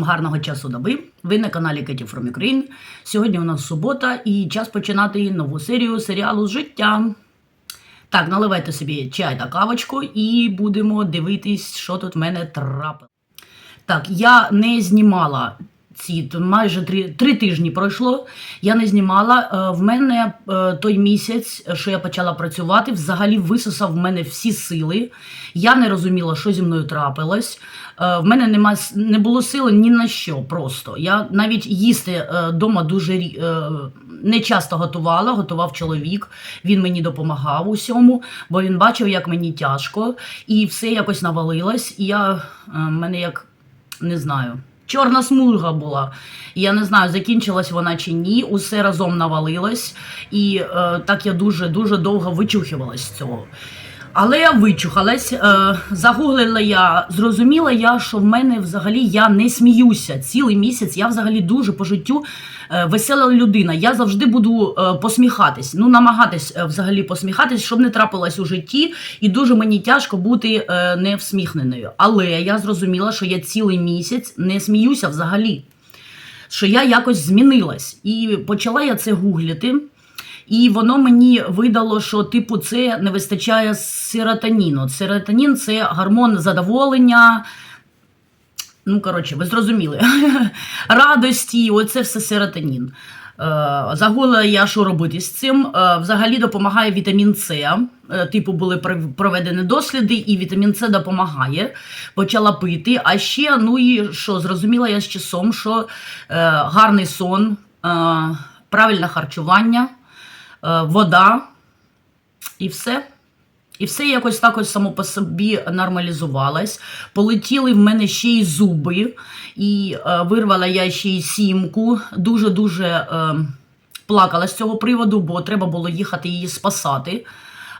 Усім гарного часу доби. Ви на каналі Кеті From Ukraine. Сьогодні у нас субота і час починати нову серію серіалу Життя. Так, наливайте собі чай та кавочку і будемо дивитись, що тут в мене трапило. Так, я не знімала ці майже три, три тижні пройшло. Я не знімала. Е, В мене е, той місяць, що я почала працювати, взагалі висосав в мене всі сили. Я не розуміла, що зі мною трапилось. Е, В мене нема, не було сили ні на що просто. Я навіть їсти вдома дуже не часто готувала, готував чоловік. Він мені допомагав усьому, бо він бачив, як мені тяжко, і все якось навалилось. І я мене як не знаю. Чорна смуга була. Я не знаю, закінчилась вона чи ні. Усе разом навалилось, і е, так я дуже дуже довго вичухувалась з цього. Але я вичухалась, е, загуглила я, зрозуміла я, що в мене взагалі я не сміюся. Цілий місяць я взагалі дуже по життю е, весела людина. Я завжди буду е, посміхатись, ну намагатись взагалі посміхатись, щоб не трапилось у житті, і дуже мені тяжко бути е, не всміхненою. Але я зрозуміла, що я цілий місяць не сміюся взагалі. Що я якось змінилась. І почала я це гуглити. І воно мені видало, що типу це не вистачає серотоніну. Серотонін це гормон задоволення. Ну, коротше, ви зрозуміли. Радості, оце все серотонін. Е, Загуглила я, що робити з цим. Е, Взагалі допомагає вітамін С. Е, Типу, були пров- проведені досліди, і вітамін С допомагає. Почала пити. А ще, ну і що, зрозуміла я з часом, що гарний сон, правильне харчування, вода і все. І все якось так ось само по собі нормалізувалось. Полетіли в мене ще й зуби, і е, вирвала я ще й сімку. Дуже-дуже е, плакала з цього приводу, бо треба було їхати її спасати.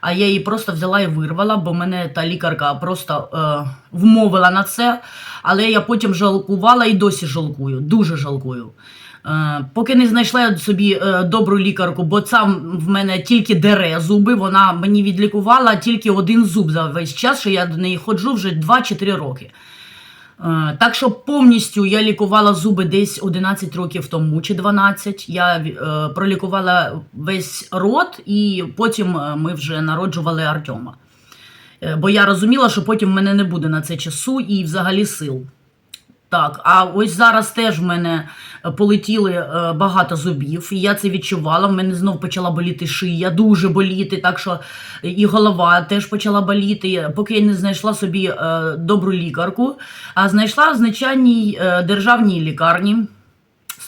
А я її просто взяла і вирвала, бо мене та лікарка просто е, вмовила на це. Але я потім жалкувала і досі жалкую, дуже жалкую. Е, поки не знайшла собі е, добру лікарку, бо сам в мене тільки дере зуби, вона мені відлікувала тільки один зуб за весь час, що я до неї ходжу вже 2 чи 3 роки. Е, Так що повністю я лікувала зуби десь 11 років тому чи 12. Я пролікувала весь рот, і потім ми вже народжували Артема. Бо я розуміла, що потім в мене не буде на це часу і взагалі сил. Так, а ось зараз теж в мене е, полетіли е, багато зубів, і я це відчувала. В мене знов почала боліти шия, дуже боліти, так що і голова теж почала боліти, поки я не знайшла собі е, добру лікарку, а знайшла в звичайній е, державній лікарні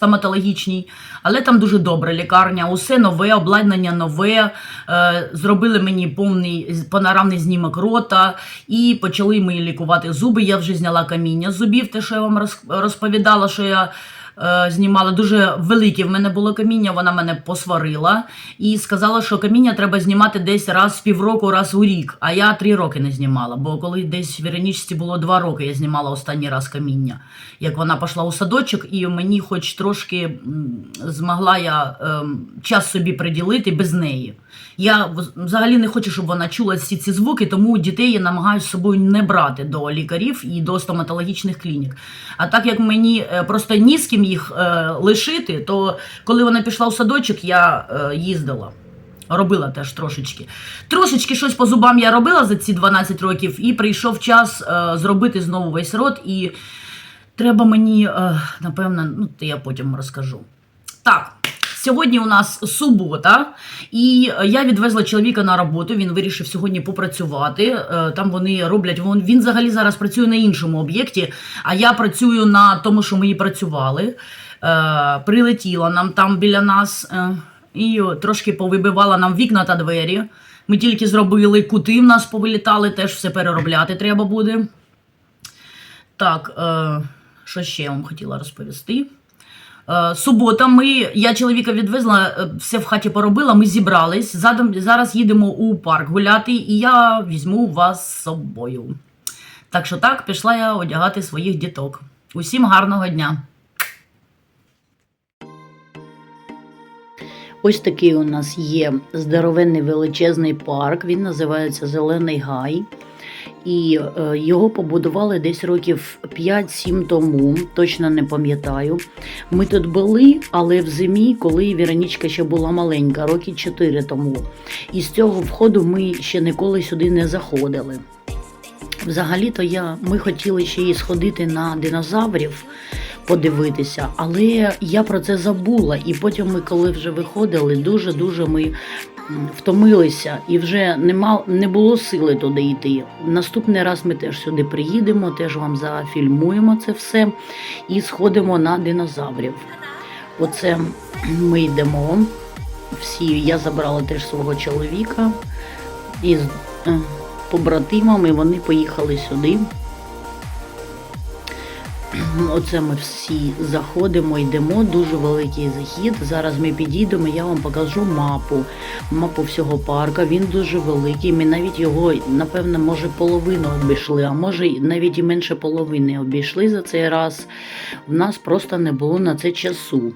стоматологічній, але там дуже добра лікарня, усе нове, обладнання нове. Е, зробили мені повний панорамний знімок рота і почали ми лікувати зуби. Я вже зняла каміння зубів, те, що я вам роз- розповідала, що я. Е, Знімала дуже велике в мене було каміння, вона мене посварила і сказала, що каміння треба знімати десь раз в півроку, раз у рік. А я три роки не знімала. Бо коли десь в Віронічці було два роки, я знімала останній раз каміння. Як вона пішла у садочок, і мені, хоч трошки змогла я ем, час собі приділити без неї. Я взагалі не хочу, щоб вона чула всі ці звуки, тому дітей я намагаюся з собою не брати до лікарів і до стоматологічних клінік. А так як мені е, просто ні з ким їх е, лишити, то коли вона пішла у садочок, я е, їздила. Робила теж трошечки. Трошечки щось по зубам я робила за ці 12 років, і прийшов час е, зробити знову весь рот. І треба мені, е, напевно, ну, то я потім розкажу. Так, сьогодні у нас субота, і е, я відвезла чоловіка на роботу. Він вирішив сьогодні попрацювати. Е, Там вони роблять. Він, взагалі зараз працює на іншому об'єкті, а я працюю на тому, що ми і працювали. Е, Прилетіла нам там біля нас і трошки повибивала нам вікна та двері. Ми тільки зробили кути в нас повилітали, теж все переробляти треба буде. Так, що ще я вам хотіла розповісти? Е, Субота, ми, я чоловіка відвезла, е, все в хаті поробила, ми зібрались. Задом, зараз їдемо у парк гуляти, і я візьму вас з собою. Так що так, пішла я одягати своїх діток. Усім гарного дня! Ось такий у нас є здоровенний величезний парк. Він називається Зелений Гай. І е, його побудували десь років 5-7 тому, точно не пам'ятаю. Ми тут були, але в зимі, коли Віронічка ще була маленька, роки 4 тому. І з цього входу ми ще ніколи сюди не заходили. Взагалі-то я, ми хотіли ще і сходити на динозаврів, подивитися, але я про це забула. І потім ми, коли вже виходили, дуже-дуже ми втомилися і вже нема, не було сили туди йти. Наступний раз ми теж сюди приїдемо, теж вам зафільмуємо це все і сходимо на динозаврів. Оце ми йдемо. Всі, я забрала теж свого чоловіка із е, побратимами, вони поїхали сюди. Оце ми всі заходимо, йдемо, дуже великий захід. Зараз ми підійдемо, я вам покажу мапу. Мапу всього парка. Він дуже великий. Ми навіть його, напевно, може, половину обійшли, а може навіть і менше половини обійшли за цей раз. У нас просто не було на це часу.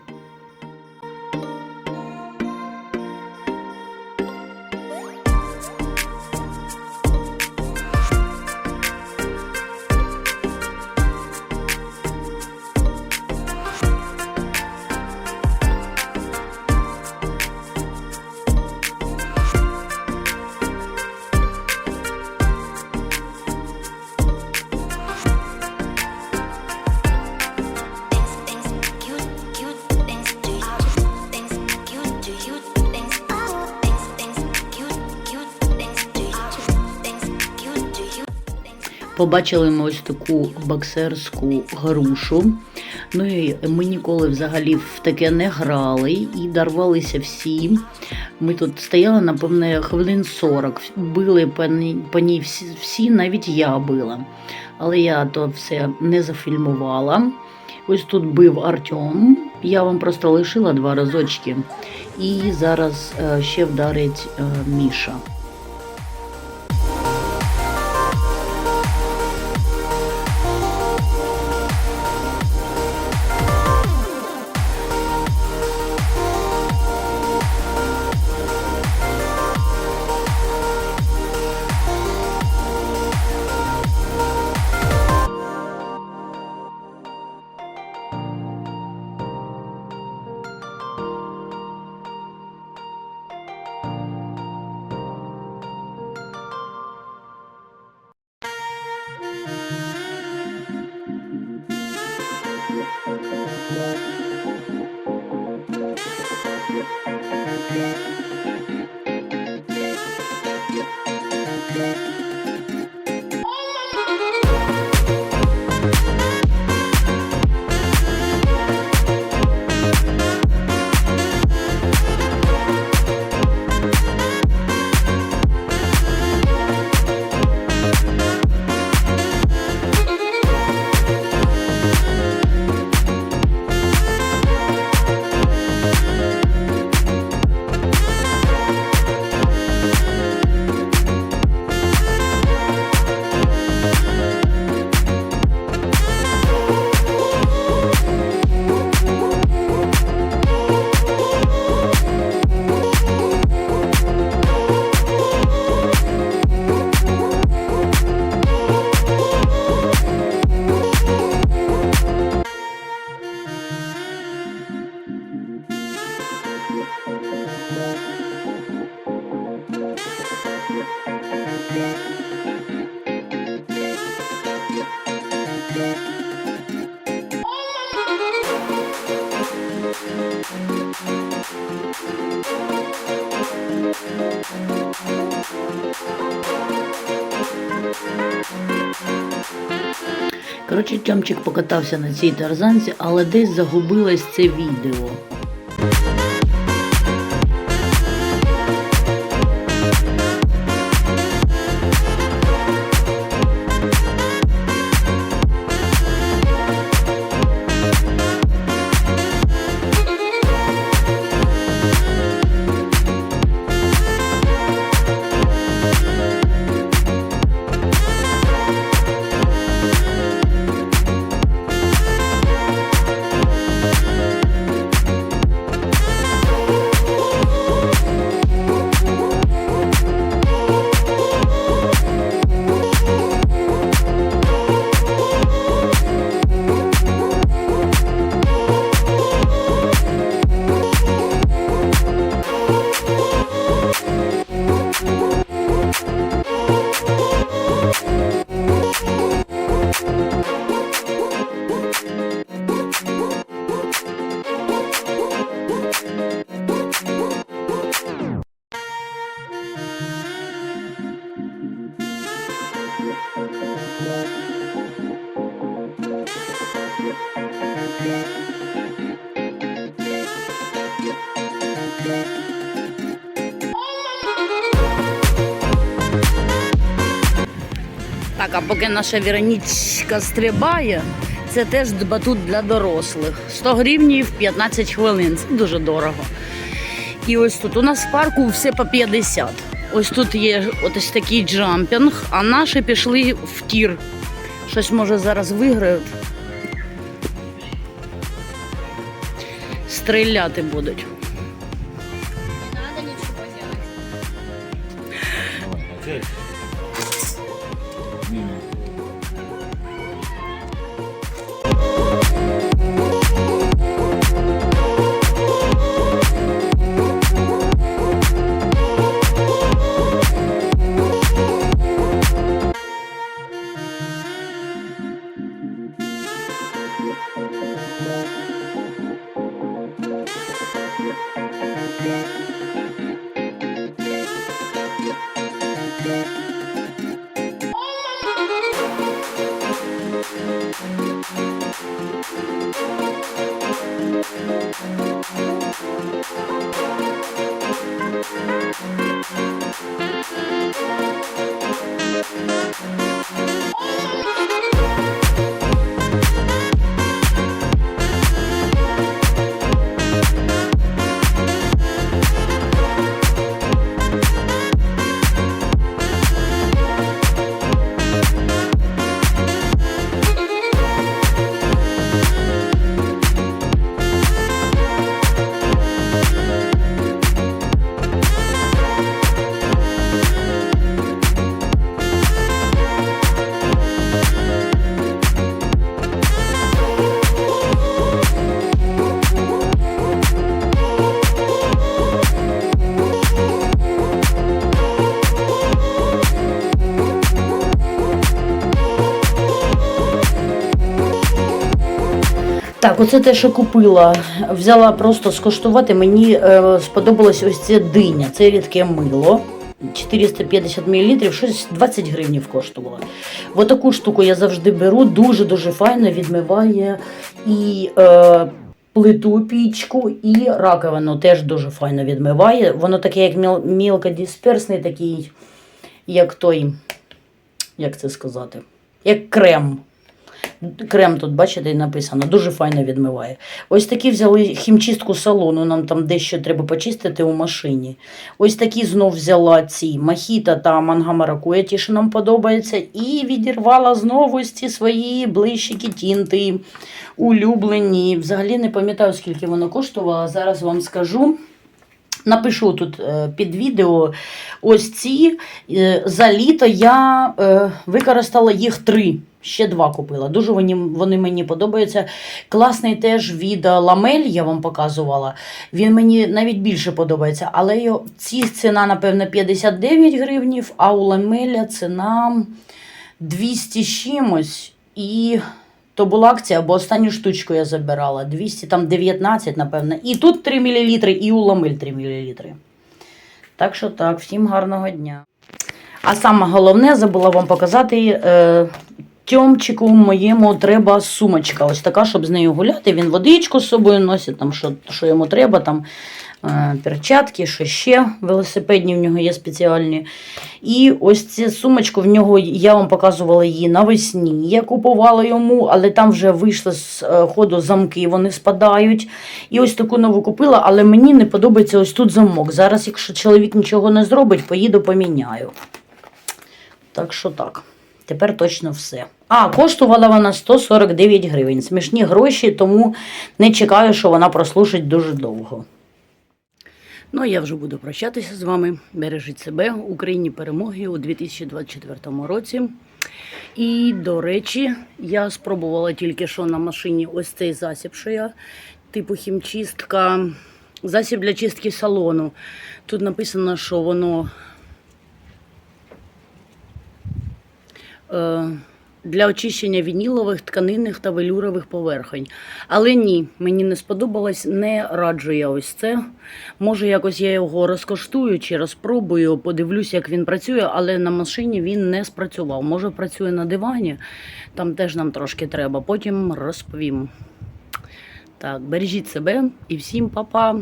Побачили ми ось таку боксерську грушу. Ну і ми ніколи взагалі в таке не грали і дарвалися всі. Ми тут стояли, напевне, хвилин 40. Били по ній- всі, навіть я била. Але я то все не зафільмувала. Ось тут бив Артем. Я вам просто лишила два разочки. І зараз е, ще вдарить е, Міша. Коротше, Тьомчик покатався на цій тарзанці, але десь загубилось це відео. Поки наша Веронічка стрибає, це теж батут для дорослих. 100 гривнів 15 хвилин. Це дуже дорого. І ось тут у нас в парку все по 50. Ось тут є ось такий джампінг, а наші пішли в тір. Щось може зараз виграють. Стріляти будуть. Так, оце те, що купила. Взяла просто скуштувати. Мені е, сподобалось ось це диня. Це рідке мило. 450 мл, щось 20 гривнів коштувало. Ось таку штуку я завжди беру, дуже-дуже файно відмиває і е, плиту пічку, і раковину теж дуже файно відмиває. Воно таке, як міл, мілкодисперсний, такий, як той, як це сказати, як крем. Крем тут, бачите, написано, дуже файно відмиває. Ось такі взяли хімчистку салону, нам там дещо треба почистити у машині. Ось такі знов взяла ці махіта та манга маракуя, ті, що нам подобається, і відірвала знову ці свої блищики тінти, улюблені. Взагалі не пам'ятаю, скільки воно коштувало, зараз вам скажу. Напишу тут е, під відео ось ці. Е, За літо я е, використала їх три. Ще два купила. Дуже вони, вони мені подобаються. Класний теж від ламель, я вам показувала. Він мені навіть більше подобається. Але ці ціна, напевно, 59 гривнів, а у ламеля ціна 200 з чимось. І то була акція, бо останню штучку я забирала. 200, там 19, напевно. І тут 3 мл, і у ламель 3 мл. Так що так, всім гарного дня. А саме головне, забула вам показати. Е, Тьомчику моєму треба сумочка. Ось така, щоб з нею гуляти. Він водичку з собою носить, там, що, що йому треба, там е, перчатки, що ще велосипедні в нього є спеціальні. І ось цю сумочку в нього я вам показувала її навесні. Я купувала йому, але там вже вийшли з е, ходу замки, вони спадають. І ось таку нову купила, але мені не подобається ось тут замок. Зараз, якщо чоловік нічого не зробить, поїду поміняю. Так що так. Тепер точно все. А, коштувала вона 149 гривень. Смішні гроші, тому не чекаю, що вона прослужить дуже довго. Ну, я вже буду прощатися з вами. Бережіть себе, Україні перемоги у 2024 році. І, до речі, я спробувала тільки що на машині ось цей засіб, що я, типу хімчистка, засіб для чистки салону. Тут написано, що воно для очищення вінілових, тканинних та велюрових поверхонь. Але ні, мені не сподобалось, не раджу я ось це. Може, якось я його розкоштую чи розпробую, подивлюсь, як він працює, але на машині він не спрацював. Може, працює на дивані, там теж нам трошки треба, потім розповім. Так, бережіть себе і всім па-па!